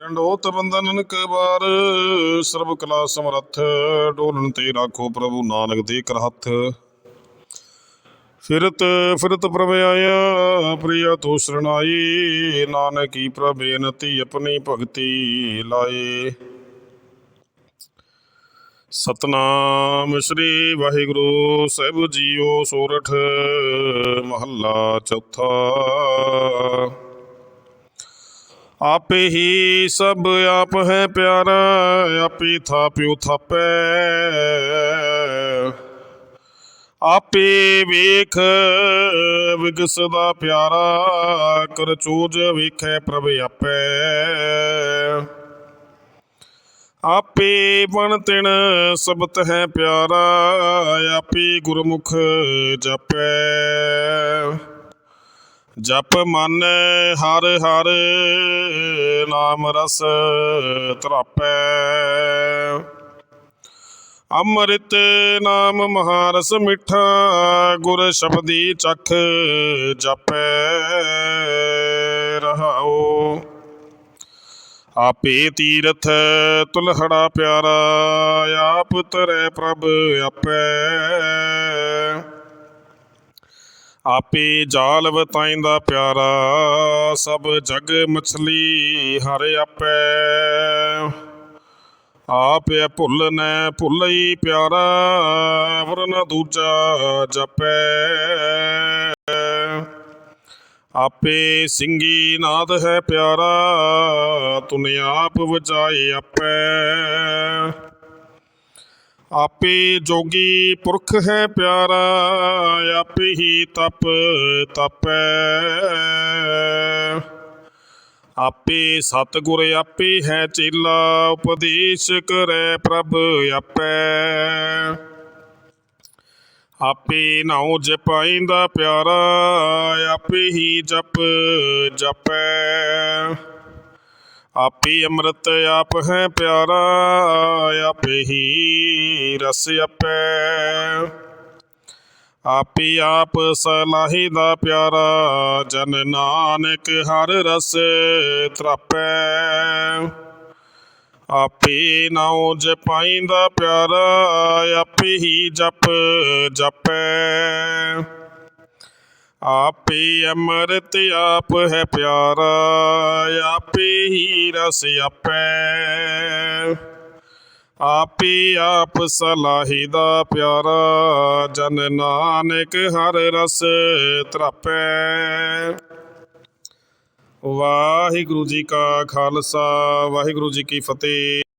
ਡੰਡੋਤ ਬੰਦਨ ਕੇ ਬਾਰ, ਸਰਬ ਕਲਾ ਸਮਰੱਥ ਢੋਲਣ ਤੇ ਰਾਖੋ ਪ੍ਰਭੂ ਨਾਨਕ ਦੇ ਕਰ ਹੱਥ। ਫਿਰਤ ਫਿਰਤ ਪ੍ਰਭ ਆਇਆ, ਪ੍ਰਿਆ ਤੋ ਸਰਣਾਈ, ਨਾਨਕੀ ਪ੍ਰਭ ਆਪਣੀ ਭਗਤੀ ਲਾਏ। ਸਤਨਾਮ ਸ੍ਰੀ ਵਾਹਿਗੁਰੂ ਸਾਹਿਬ ਜੀਓ ਸੋਰਠ, ਮਹੱਲਾ ਚੌਥਾ। ਆਪੇ ਹੀ ਸਭ ਆਪ ਹੈ ਪਿਆਰਾ, ਆਪੇ ਥਾਪਿਓ ਥਾਪੈ। ਆਪੇ ਵੇਖ, ਵਿਗਸਦਾ ਪਿਆਰਾ, ਕਰ ਚੂਜ ਵੇਖੈ ਪ੍ਰਭ ਆਪੇ। ਆਪੇ ਬਣ ਤਿਣ ਸਬਤ ਹੈ ਪਿਆਰਾ, ਆਪੇ ਗੁਰਮੁਖ ਜਪੈ। ਜਪ ਮਨ ਹਰ ਹਰ ਨਾਮ ਰਸ ਤਰਾਪੈ। ਅੰਮ੍ਰਿਤ ਨਾਮ ਮਹਾਰਸ ਮਿੱਠਾ, ਗੁਰ ਸ਼ਬਦੀ ਚਖ ਜਪੈ ਰਹਾਓ ਆਪੇ ਤੀਰਥ ਤੁਲਹੜਾ ਪਿਆਰਾ, ਆਪ ਤਰੇ ਪ੍ਰਭ ਆਪੈ। ਆਪੇ ਜਾਲ ਵਤਾਇੰਦਾ ਪਿਆਰਾ, ਸਭ ਜਗ ਮਛਲੀ ਹਰ ਆਪੈ। ਆਪੇ ਭੁੱਲਨੈ ਭੁੱਲਈ ਪਿਆਰਾ, ਵਰਨ ਦੂਜਾ ਜਪੈ। ਆਪੇ ਸਿੰਘੀ ਨਾਦ ਹੈ ਪਿਆਰਾ, ਤੁਨ ਆਪ ਵਜਾਏ ਆਪੈ। ਆਪੇ ਜੋਗੀ ਪੁਰਖ ਹੈ ਪਿਆਰਾ, ਆਪੇ ਹੀ ਤਪ ਤਪੈ। ਆਪੇ ਸਤਿਗੁਰ ਆਪੇ ਹੈ ਚੇਲਾ, ਉਪਦੇਸ਼ ਕਰੈ ਪ੍ਰਭ ਆਪੇ। ਆਪੇ ਨਾਉ ਜਪਾਇੰਦਾ ਪਿਆਰਾ, ਆਪੇ ਹੀ ਜਪ ਜਪੈ। ਆਪੇ ਅੰਮ੍ਰਿਤ ਆਪ ਹੈ ਪਿਆਰਾ, ਆਪੇ ਹੀ ਰਸ ਆਪੈ। ਆਪੇ ਆਪ ਸਲਾਹੀ ਦਾ ਪਿਆਰਾ, ਜਨ ਨਾਨਕ ਹਰ ਰਸ ਤਰਾਪੈ। ਆਪੇ ਨਾਉ ਜਪਾਇੰਦਾ ਪਿਆਰਾ, ਆਪੇ ਹੀ ਜਪ ਜਪੈ। ਆਪੇ ਅੰਮ੍ਰਿਤ ਆਪ ਹੈ ਪਿਆਰਾ, ਆਪੇ ਹੀ ਰਸ ਆਪੈ। ਆਪੇ ਆਪ ਸਲਾਹੀ ਦਾ ਪਿਆਰਾ, ਜਨ ਨਾਨਕ ਹਰ ਰਸ ਤਰਾਪੈ। ਵਾਹਿਗੁਰੂ ਜੀ ਕਾ ਖਾਲਸਾ, ਵਾਹਿਗੁਰੂ ਜੀ ਕੀ ਫਤਿਹ।